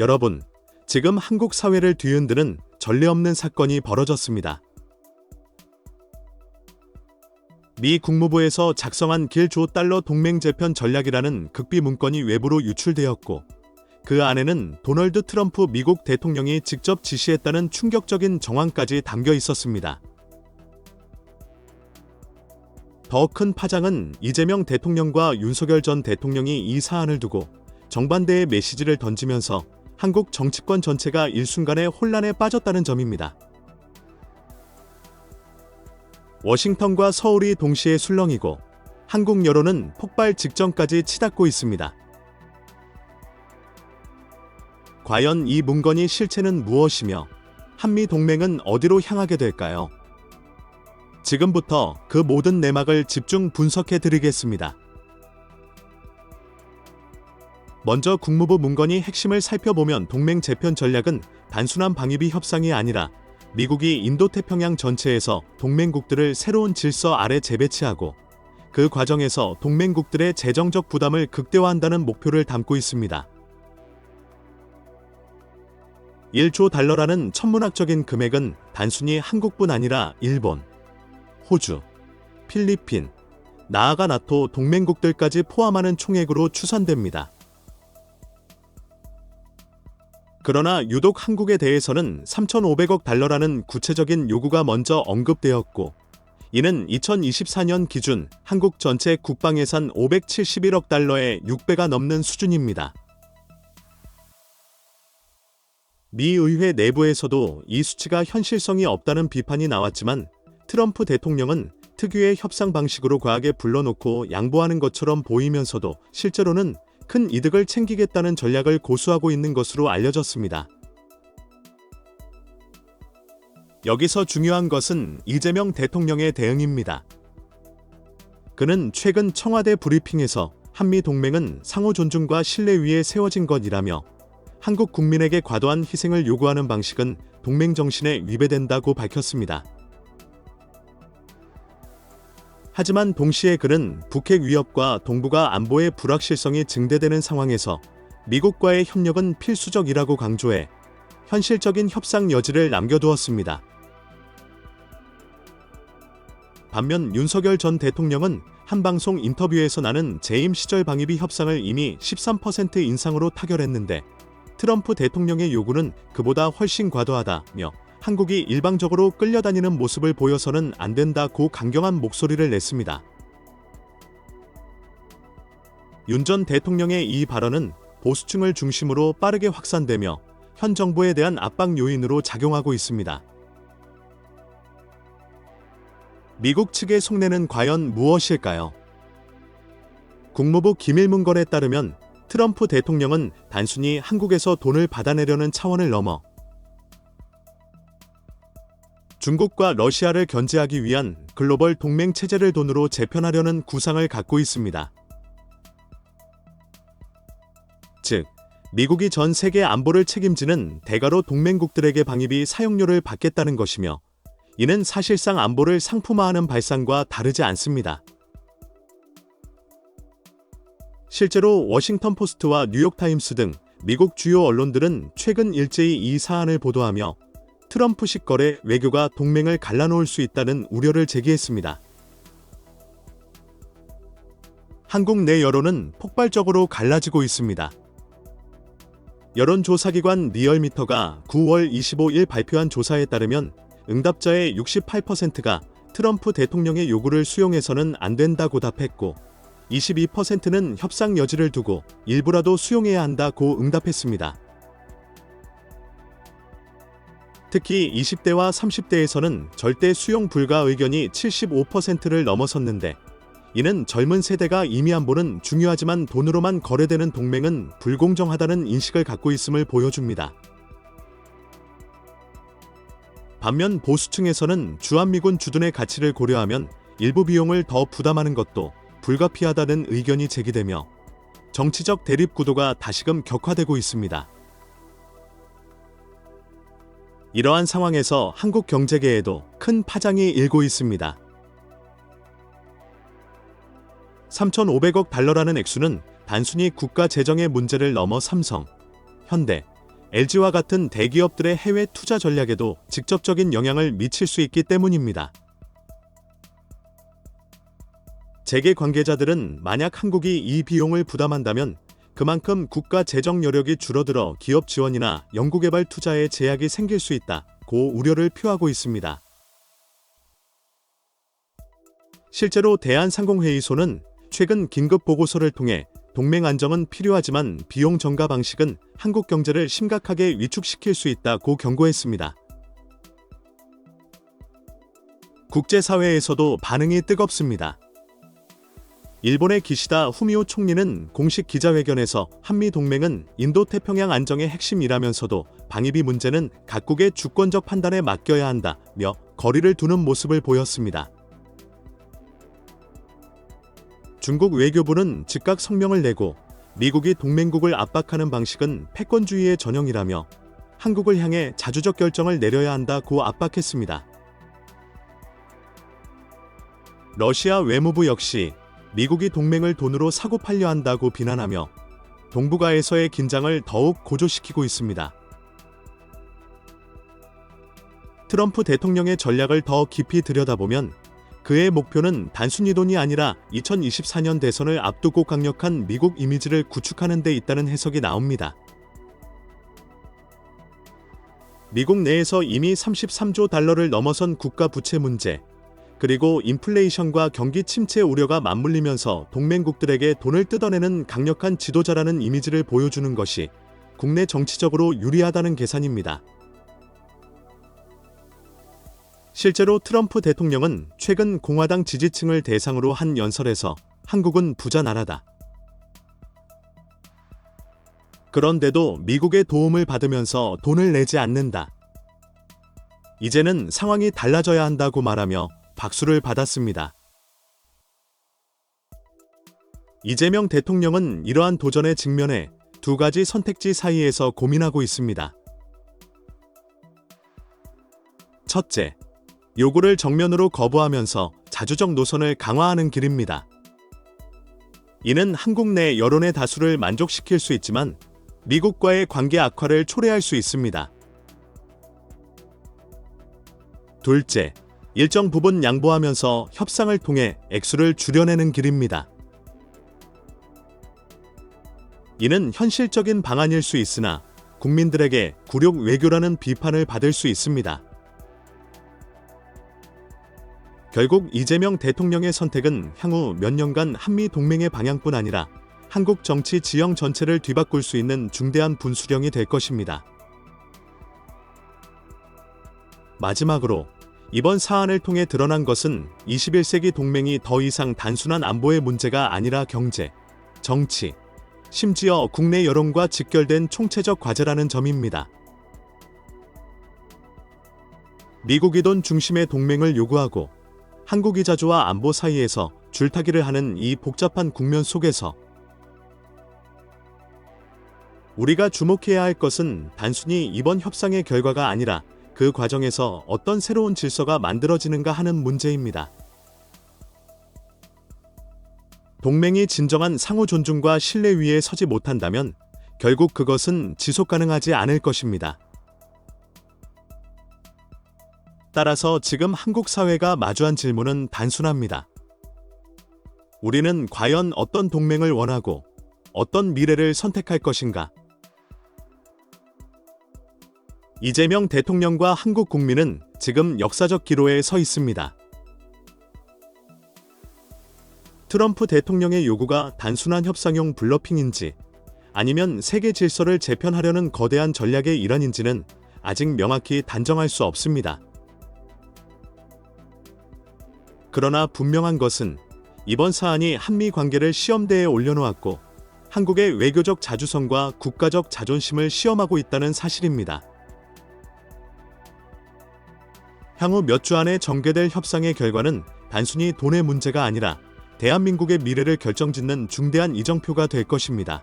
여러분, 지금 한국 사회를 뒤흔드는 전례 없는 사건이 벌어졌습니다. 미 국무부에서 작성한 길조 달러 동맹 재편 전략이라는 극비 문건이 외부로 유출되었고, 그 안에는 도널드 트럼프 미국 대통령이 직접 지시했다는 충격적인 정황까지 담겨 있었습니다. 더 큰 파장은 이재명 대통령과 윤석열 전 대통령이 이 사안을 두고 정반대의 메시지를 던지면서 한국 정치권 전체가 일순간에 혼란에 빠졌다는 점입니다. 워싱턴과 서울이 동시에 술렁이고 한국 여론은 폭발 직전까지 치닫고 있습니다. 과연 이 문건이 실체는 무엇이며 한미 동맹은 어디로 향하게 될까요? 지금부터 그 모든 내막을 집중 분석해 드리겠습니다. 먼저 국무부 문건이 핵심을 살펴보면 동맹 재편 전략은 단순한 방위비 협상이 아니라 미국이 인도태평양 전체에서 동맹국들을 새로운 질서 아래 재배치하고 그 과정에서 동맹국들의 재정적 부담을 극대화한다는 목표를 담고 있습니다. 1조 달러라는 천문학적인 금액은 단순히 한국뿐 아니라 일본, 호주, 필리핀, 나아가 나토 동맹국들까지 포함하는 총액으로 추산됩니다. 그러나 유독 한국에 대해서는 3,500억 달러라는 구체적인 요구가 먼저 언급되었고, 이는 2024년 기준 한국 전체 국방 예산 571억 달러의 6배가 넘는 수준입니다. 미 의회 내부에서도 이 수치가 현실성이 없다는 비판이 나왔지만 트럼프 대통령은 특유의 협상 방식으로 과하게 불러놓고 양보하는 것처럼 보이면서도 실제로는 큰 이득을 챙기겠다는 전략을 고수하고 있는 것으로 알려졌습니다. 여기서 중요한 것은 이재명 대통령의 대응입니다. 그는 최근 청와대 브리핑에서 한미 동맹은 상호 존중과 신뢰 위에 세워진 것이라며 한국 국민에게 과도한 희생을 요구하는 방식은 동맹 정신에 위배된다고 밝혔습니다. 하지만 동시에 그는 북핵 위협과 동북아 안보의 불확실성이 증대되는 상황에서 미국과의 협력은 필수적이라고 강조해 현실적인 협상 여지를 남겨두었습니다. 반면 윤석열 전 대통령은 한 방송 인터뷰에서 나는 재임 시절 방위비 협상을 이미 13% 인상으로 타결했는데 트럼프 대통령의 요구는 그보다 훨씬 과도하다며 한국이 일방적으로 끌려다니는 모습을 보여서는 안 된다고 강경한 목소리를 냈습니다. 윤 전 대통령의 이 발언은 보수층을 중심으로 빠르게 확산되며 현 정부에 대한 압박 요인으로 작용하고 있습니다. 미국 측의 속내는 과연 무엇일까요? 국무부 기밀문건에 따르면 트럼프 대통령은 단순히 한국에서 돈을 받아내려는 차원을 넘어 중국과 러시아를 견제하기 위한 글로벌 동맹 체제를 돈으로 재편하려는 구상을 갖고 있습니다. 즉, 미국이 전 세계 안보를 책임지는 대가로 동맹국들에게 방위비 사용료를 받겠다는 것이며, 이는 사실상 안보를 상품화하는 발상과 다르지 않습니다. 실제로 워싱턴 포스트와 뉴욕타임스 등 미국 주요 언론들은 최근 일제히 이 사안을 보도하며 트럼프식 거래 외교가 동맹을 갈라놓을 수 있다는 우려를 제기했습니다. 한국 내 여론은 폭발적으로 갈라지고 있습니다. 여론조사기관 리얼미터가 9월 25일 발표한 조사에 따르면 응답자의 68%가 트럼프 대통령의 요구를 수용해서는 안 된다고 답했고 22%는 협상 여지를 두고 일부라도 수용해야 한다고 응답했습니다. 특히 20대와 30대에서는 절대 수용 불가 의견이 75%를 넘어섰는데 이는 젊은 세대가 이미 안보는 중요하지만 돈으로만 거래되는 동맹은 불공정하다는 인식을 갖고 있음을 보여줍니다. 반면 보수층에서는 주한미군 주둔의 가치를 고려하면 일부 비용을 더 부담하는 것도 불가피하다는 의견이 제기되며 정치적 대립 구도가 다시금 격화되고 있습니다. 이러한 상황에서 한국 경제계에도 큰 파장이 일고 있습니다. 3,500억 달러라는 액수는 단순히 국가 재정의 문제를 넘어 삼성, 현대, LG와 같은 대기업들의 해외 투자 전략에도 직접적인 영향을 미칠 수 있기 때문입니다. 재계 관계자들은 만약 한국이 이 비용을 부담한다면 그만큼 국가 재정 여력이 줄어들어 기업 지원이나 연구개발 투자에 제약이 생길 수 있다 고 우려를 표하고 있습니다. 실제로 대한상공회의소는 최근 긴급 보고서를 통해 동맹 안정은 필요하지만 비용 전가 방식은 한국 경제를 심각하게 위축시킬 수 있다고 경고했습니다. 국제사회에서도 반응이 뜨겁습니다. 일본의 기시다 후미오 총리는 공식 기자회견에서 한미 동맹은 인도 태평양 안정의 핵심이라면서도 방위비 문제는 각국의 주권적 판단에 맡겨야 한다며 거리를 두는 모습을 보였습니다. 중국 외교부는 즉각 성명을 내고 미국이 동맹국을 압박하는 방식은 패권주의의 전형이라며 한국을 향해 자주적 결정을 내려야 한다고 압박했습니다. 러시아 외무부 역시 미국이 동맹을 돈으로 사고 팔려 한다고 비난하며 동북아에서의 긴장을 더욱 고조시키고 있습니다. 트럼프 대통령의 전략을 더 깊이 들여다보면 그의 목표는 단순히 돈이 아니라 2024년 대선을 앞두고 강력한 미국 이미지를 구축하는 데 있다는 해석이 나옵니다. 미국 내에서 이미 33조 달러를 넘어선 국가 부채 문제, 그리고 인플레이션과 경기 침체 우려가 맞물리면서 동맹국들에게 돈을 뜯어내는 강력한 지도자라는 이미지를 보여주는 것이 국내 정치적으로 유리하다는 계산입니다. 실제로 트럼프 대통령은 최근 공화당 지지층을 대상으로 한 연설에서 한국은 부자 나라다. 그런데도 미국의 도움을 받으면서 돈을 내지 않는다. 이제는 상황이 달라져야 한다고 말하며 박수를 받았습니다. 이재명 대통령은 이러한 도전에 직면해 두 가지 선택지 사이에서 고민하고 있습니다. 첫째, 요구를 정면으로 거부하면서 자주적 노선을 강화하는 길입니다. 이는 한국 내 여론의 다수를 만족시킬 수 있지만 미국과의 관계 악화를 초래할 수 있습니다. 둘째, 일정 부분 양보하면서 협상을 통해 액수를 줄여내는 길입니다. 이는 현실적인 방안일 수 있으나 국민들에게 굴욕 외교라는 비판을 받을 수 있습니다. 결국 이재명 대통령의 선택은 향후 몇 년간 한미 동맹의 방향뿐 아니라 한국 정치 지형 전체를 뒤바꿀 수 있는 중대한 분수령이 될 것입니다. 마지막으로 이번 사안을 통해 드러난 것은 21세기 동맹이 더 이상 단순한 안보의 문제가 아니라 경제, 정치, 심지어 국내 여론과 직결된 총체적 과제라는 점입니다. 미국이 돈 중심의 동맹을 요구하고 한국이 자주와 안보 사이에서 줄타기를 하는 이 복잡한 국면 속에서 우리가 주목해야 할 것은 단순히 이번 협상의 결과가 아니라 그 과정에서 어떤 새로운 질서가 만들어지는가 하는 문제입니다. 동맹이 진정한 상호 존중과 신뢰 위에 서지 못한다면 결국 그것은 지속 가능하지 않을 것입니다. 따라서 지금 한국 사회가 마주한 질문은 단순합니다. 우리는 과연 어떤 동맹을 원하고 어떤 미래를 선택할 것인가? 이재명 대통령과 한국 국민은 지금 역사적 기로에 서 있습니다. 트럼프 대통령의 요구가 단순한 협상용 블러핑인지 아니면 세계 질서를 재편하려는 거대한 전략의 일환인지는 아직 명확히 단정할 수 없습니다. 그러나 분명한 것은 이번 사안이 한미 관계를 시험대에 올려놓았고 한국의 외교적 자주성과 국가적 자존심을 시험하고 있다는 사실입니다. 향후 몇 주 안에 전개될 협상의 결과는 단순히 돈의 문제가 아니라 대한민국의 미래를 결정짓는 중대한 이정표가 될 것입니다.